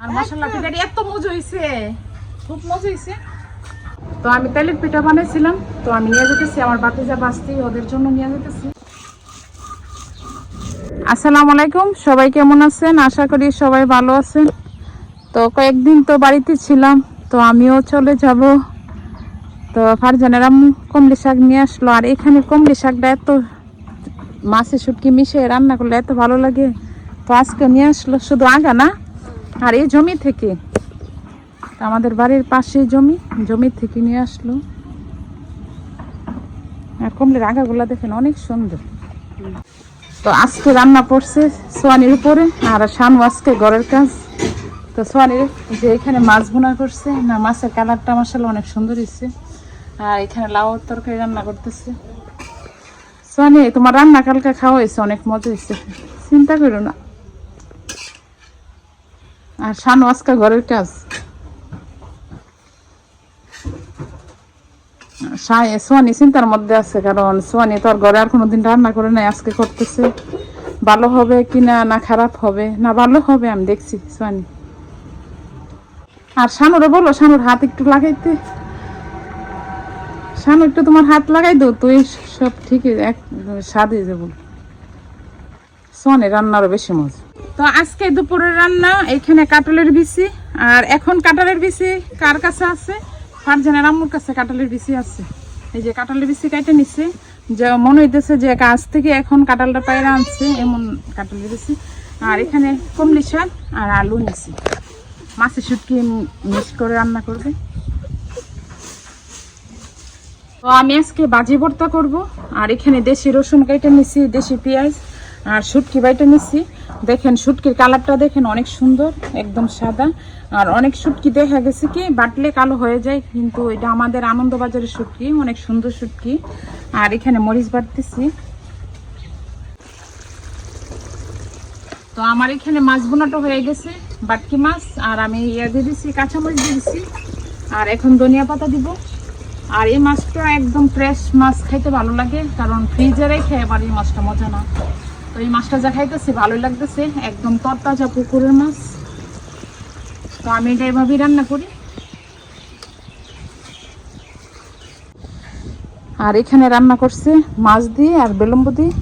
আর মশলা পিঠাটি এত মজা হয়েছে খুব মজা হয়েছে তো আমি তেলের পিঠা বানাইছিলাম তো আমি নিয়ে যেতেছি আমার বাতিজা বাস্তি ওদের জন্য নিয়ে যেতেছি আসসালামু আলাইকুম সবাই কেমন আছেন? আশা করি সবাই ভালো আছেন। তো কয়েকদিন তো বাড়িতে ছিলাম তো আমিও চলে যাব। তো ফারজানের আম্মু কমলি শাক নিয়ে আসলো আর এখানে কমলি শাকটা এত মাছের শুটকি মিশিয়ে রান্না করলে এত ভালো লাগে। তো আজকে নিয়ে আসলো শুধু আগা না আর এই জমি থেকে আমাদের বাড়ির পাশে জমি জমি থেকে নিয়ে আসলো। আর কমলের আগাগুলা দেখেন অনেক সুন্দর। তো আজকে রান্না পড়ছে সোয়ানির উপরে, আর শানু আজকে ঘরের কাজ। তো সোয়ানির যে এখানে মাছ ভুনা করছে, না মাছের কালারটা মশলা অনেক সুন্দর হয়েছে আর এখানে লাউ তরকারি রান্না করতেছে। সোয়ানি, তোমার রান্না কালকে খাওয়া হয়েছে অনেক মজা হয়েছে চিন্তা করো না। আর শানু আজকে ঘরের কাজ সোয়ানি চিন্তার মধ্যে আছে, কারণ সোয়ানি তো আর ঘরে আর কোনোদিন রান্না করে নাই, আজকে করতেছে। ভালো হবে কি না না খারাপ হবে? না, ভালো হবে, আমি দেখছি সোয়ানি আর শানুরে বলো, শানুর হাত একটু লাগাইতে। শানু, একটু তোমার হাত লাগাই দো তুই সব ঠিকই এক স্বাদ যাব। সোয়ানি রান্নারও বেশি মজা। তো আজকে দুপুরের রান্না, এখানে কাটলের বিচি। আর এখন কাঁঠালের বিচি কার কাছে আছে? ফারজানের আম্মুর কাছে কাঁঠালের বিচি আছে। এই যে কাঁঠালের বিচি কেটে নিচ্ছে যে মনে হইতেছে যে কাছ থেকে এখন কাঁঠালটা পায়রা আনছে, এমন কাঁঠালের বিচি। আর এখানে কমলি শাক আর আলু নিছি। মাছের শুটকি মিক্স করে রান্না করবে। তো আমি আজকে বাজি ভর্তা করব। আর এখানে দেশি রসুন কেটে নিছি, দেশি পেঁয়াজ। আর শুটকি বাইটে নিছি। দেখেন শুটকির কালারটা দেখেন অনেক সুন্দর, একদম সাদা। আর অনেক শুটকি দেখা গেছে কি, বাটলে কালো হয়ে যায়, কিন্তু এটা আমাদের আনন্দবাজারের শুটকি অনেক সুন্দর শুটকি আর এখানে মরিচ বাটতেছি। তো আমার এখানে মাছ বোনাটা হয়ে গেছে, বাটকি মাছ, আর আমি ইয়ে দিয়ে দিচ্ছি কাঁচামরিচ দিয়ে দিচ্ছি আর এখন ধনিয়া পাতা দিব। আর এই মাছটা একদম ফ্রেশ মাছ খাইতে ভালো লাগে, কারণ ফ্রিজে রেখে আবার এই মাছটা মজা না। তো এই মাছটা যা খাইতেছি ভালোই লাগতেছে। একদম তরতাজা পুকুরের মাছ। তো আমি এটা এভাবেই রান্না করি। আর এখানে রান্না করছে মাছ দিয়ে আর বেলম্বু দিয়ে।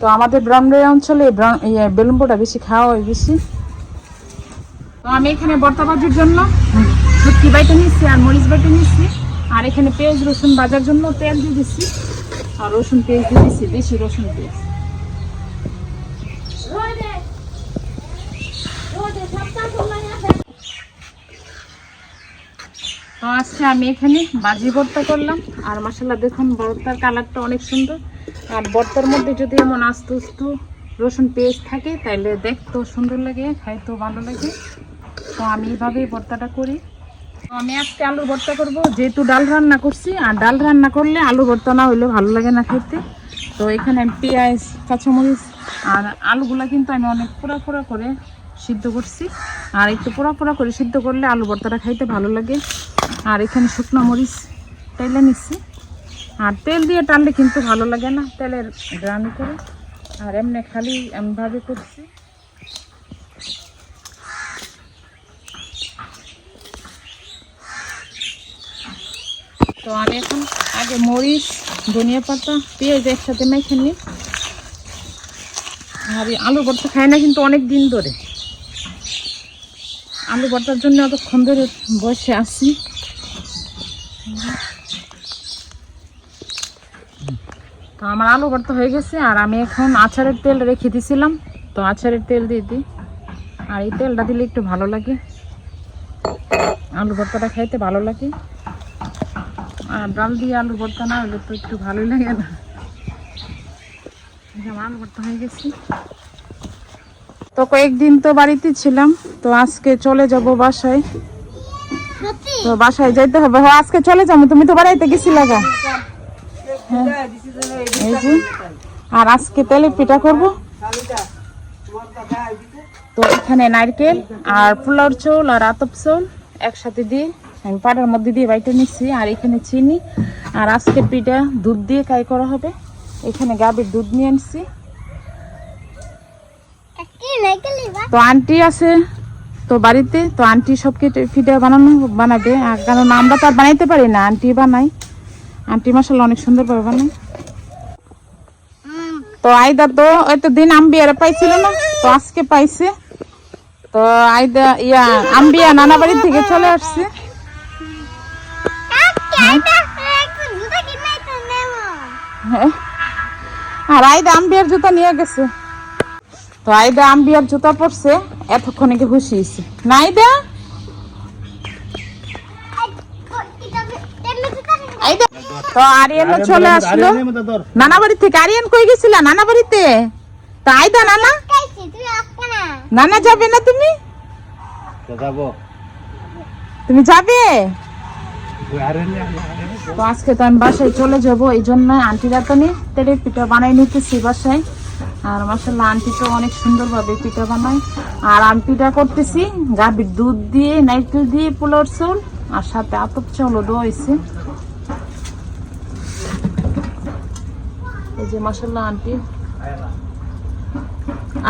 তো আমাদের ব্রাহ্মণের অঞ্চলে ইয়ে, বেশি খাওয়া হয় বেশি। তো আমি এখানে বর্তা ভাজির জন্য শুটকি বাইটে নিচ্ছি আর মরিচ বাইটে নিচ্ছি আর এখানে পেঁয়াজ রসুন বাজার জন্য তেল দিয়ে দিচ্ছি আর রসুন পেঁয়াজ দিয়ে দিচ্ছি বেশি রসুন পেঁয়াজ। তো আজকে আমি এখানে বাজি ভর্তা করলাম। আর মশলা দেখুন, ভর্তার কালারটা অনেক সুন্দর। আর ভর্তার মধ্যে যদি এমন আস্তে আস্তে রসুন পেঁয়াজ থাকে তাহলে দেখতেও সুন্দর লাগে, খাইতেও ভালো লাগে। তো আমি এইভাবেই ভর্তাটা করি। তো আমি আজকে আলু ভর্তা করব। যেহেতু ডাল রান্না করছি, আর ডাল রান্না করলে আলু ভর্তা না হইলে ভালো লাগে না খেতে। তো এখানে পেঁয়াজ, কাঁচামরিচ আর আলুগুলা কিন্তু আমি অনেক পোড়া পোড়া করে সিদ্ধ করছি। আর একটু পোড়া পোড়া করে সিদ্ধ করলে আলু ভর্তাটা খাইতে ভালো লাগে। আর এখানে শুকনো মরিচ তেলে নিচ্ছি। আর তেল দিয়ে টানলে কিন্তু ভালো লাগে না, তেলের গ্রান করে। আর এমনি খালি এমনভাবে করছি। তো আমি এখন আগে মরিচ, ধনিয়া পাতা, পেঁয়াজ একসাথে মেখে নিই। আর আলু ভর্তা খাই না কিন্তু অনেক দিন ধরে। আলু ভর্তার জন্য অতক্ষণ ধরে বসে আছি। তো আমার আলু ভর্তা হয়ে গেছে আর আমি এখন আচারের তেল রেখে দিয়েছিলাম তো আচারের তেল দিয়ে দিই। আর এই তেলটা দিলে একটু ভালো লাগে। আলু ভর্তাটা খাইতে ভালো লাগে। আর ডাল দিয়ে আলু ভর্তা না হলে তো একটু ভালোই লাগে না। হয়ে গেছে। তো কয়েকদিন তো বাড়িতে ছিলাম তো আজকে চলে যাব বাসায়। তো বাসায় যাইতে হবে। হ্যাঁ আজকে চলে যাব। তুমি তো বাড়াইতে গেছি লাগা এই যে। আর আজকে তেলে পিঠা করব। তো এখানে নারকেল আর পোলাওর চোল আর আতপ চোল একসাথে দিয়ে আমি পাটার মধ্যে দিয়ে বাইটে নিচ্ছি। আর এখানে চিনি। আর আজকে পিঠা দুধ দিয়ে কাই করা হবে। এখানে গাভীর দুধ নিয়ে আনছি। তো আন্টি আছে তো বাড়িতে তো আন্টি সব কেটে ফিডে বানানো বানাবে। আর কারণ আমরা তো আর বানাইতে পারি না আন্টি বানাই আন্টি মশলা অনেক সুন্দরভাবে বানায়। তো আইদা তো ওই তো দিন আম্বিয়ারা পাইছিল না তো আজকে পাইছে। তো আইদা ইয়া আম্বিয়া নানা বাড়ি থেকে চলে আসছে। হ্যাঁ। আর আইদা আম্বিয়ার জুতা নিয়ে গেছে। তো আইদা আম্বিয়ার জুতা পরছে এতক্ষণে কি খুশি হয়েছে? না আইদা? তো আরিয়ানও চলে আসলো। নানা বাড়ি থেকে আরিয়ান কই গেছিলা? নানা বাড়িতে? তো আইদা নানা? নানা যাবে না তুমি? যাব। তুমি যাবে? তো আজকে তো আমি বাসায় চলে যাব, এই জন্য আন্টিরা তো পিঠা বানাই নিতেছি বাসায়। আর মাসাল্লাহ আন্টি তো অনেক সুন্দরভাবে পিঠা বানায়। আর করতেছি, গাভীর দুধ দিয়ে নাইকেল দিয়ে পোলার আর সাথে আতপ এই যে মাসাল্লাহ আন্টি।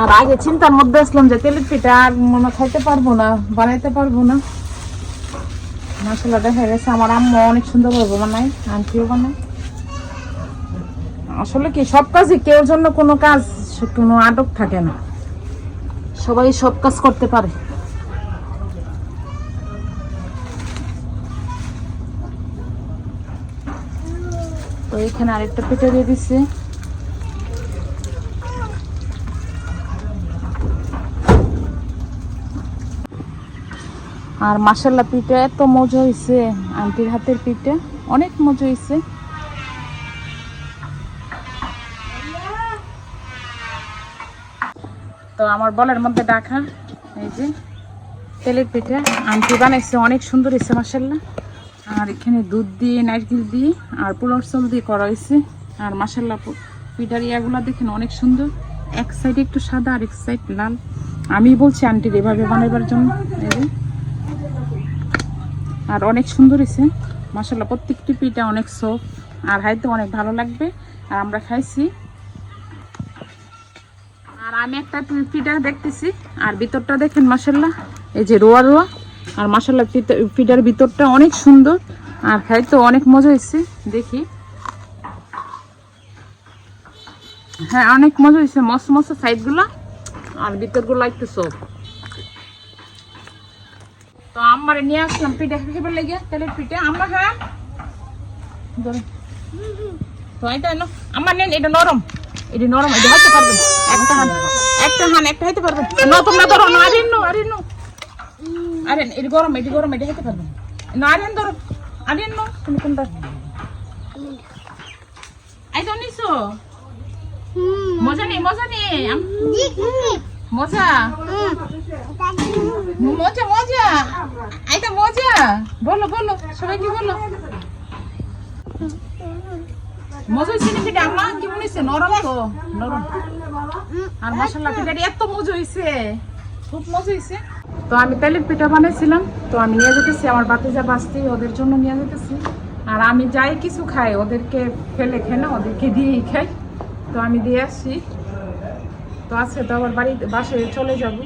আর আগে চিন্তার মধ্যে আসলাম যে তেলের পিঠা আর মনে খাইতে পারব না, বানাইতে পারব না। মশলা দেখা গেছে আমার আম্মু অনেক সুন্দর ভাবে বানায়, আন্টিও বানায়। আসলে কি, সব কাজই কেউ জন্য কোনো কাজ কোনো আটক থাকে না। সবাই সব কাজ করতে পারে। তো এখানে আরেকটা পিঠে দিয়ে দিচ্ছে আর মাসাল্লা পিঠে এত মজা হয়েছে আন্টির হাতের পিঠে অনেক মজা হয়েছে তো আমার বলের মধ্যে ডাকা, এই যে তেলের পিঠে আন্টি বানাইছে, অনেক সুন্দর হয়েছে মাসাল্লা আর এখানে দুধ দিয়ে, নারকেল দিয়ে আর পোলার চাল দিয়ে করা হয়েছে আর মাসাল্লা পিঠার ইয়াগুলো দেখেন অনেক সুন্দর। এক সাইডে একটু সাদা আর এক সাইড লাল। আমি বলছি আন্টির এভাবে বানাইবার জন্য। এই আর অনেক সুন্দর হয়েছে। মশলা প্রত্যেকটি পিঠা অনেক সফট আর হাইতে অনেক ভালো লাগবে। আর আমরা খাইছি। আর আমি একটা পিঠা দেখতেছি। আর ভিতরটা দেখেন মাসাল্লাহ এই যে রোয়া রোয়া। আর মাসাল্লাহ পিঠার ভিতরটা অনেক সুন্দর। আর খাইতে অনেক মজা হয়েছে, দেখি। হ্যাঁ অনেক মজা হয়েছে, মস্ত মস্ত সাইডগুলো আর ভিতরগুলো একটু সফট আমারে নিয়ে আসলাম পিঠে খেতে লেগে। তেলের পিঠে আমরা হ্যাঁ আমার নেন এটা নরম। এটা নরম এটা হইতে পারবেন একটা হান একটা হান একটা হইতে পারবেন না তোমরা ধরো না আরে নো আরে নো। আরে এটা গরম এটা গরম এটা হইতে পারবেন না আরে ধরো। আরে নো তুমি কোনটা? আই তো নিছো মজা নেই মজা নেই। মজা? মজা মজা। এটা মজা। বলো বলো, সবাইকে বলো। মজা হয়েছে নাকি? আম্মা কি মনে নরম তো, নরম। আর মশলা পিঠাটি এত মজা হয়েছে। খুব মজা হয়েছে। তো আমি তেলের পিঠা বানাইছিলাম। তো আমি নিয়ে যেতেছি, আমার বাতিজা বাঁচতে, ওদের জন্য নিয়ে যেতেছি। আর আমি যাই কিছু খাই, ওদেরকে ফেলে খাই না ওদেরকে দিয়েই খাই। তো আমি দিয়ে আসছি তো আজকে তো আবার বাড়িতে বাসে চলে যাব।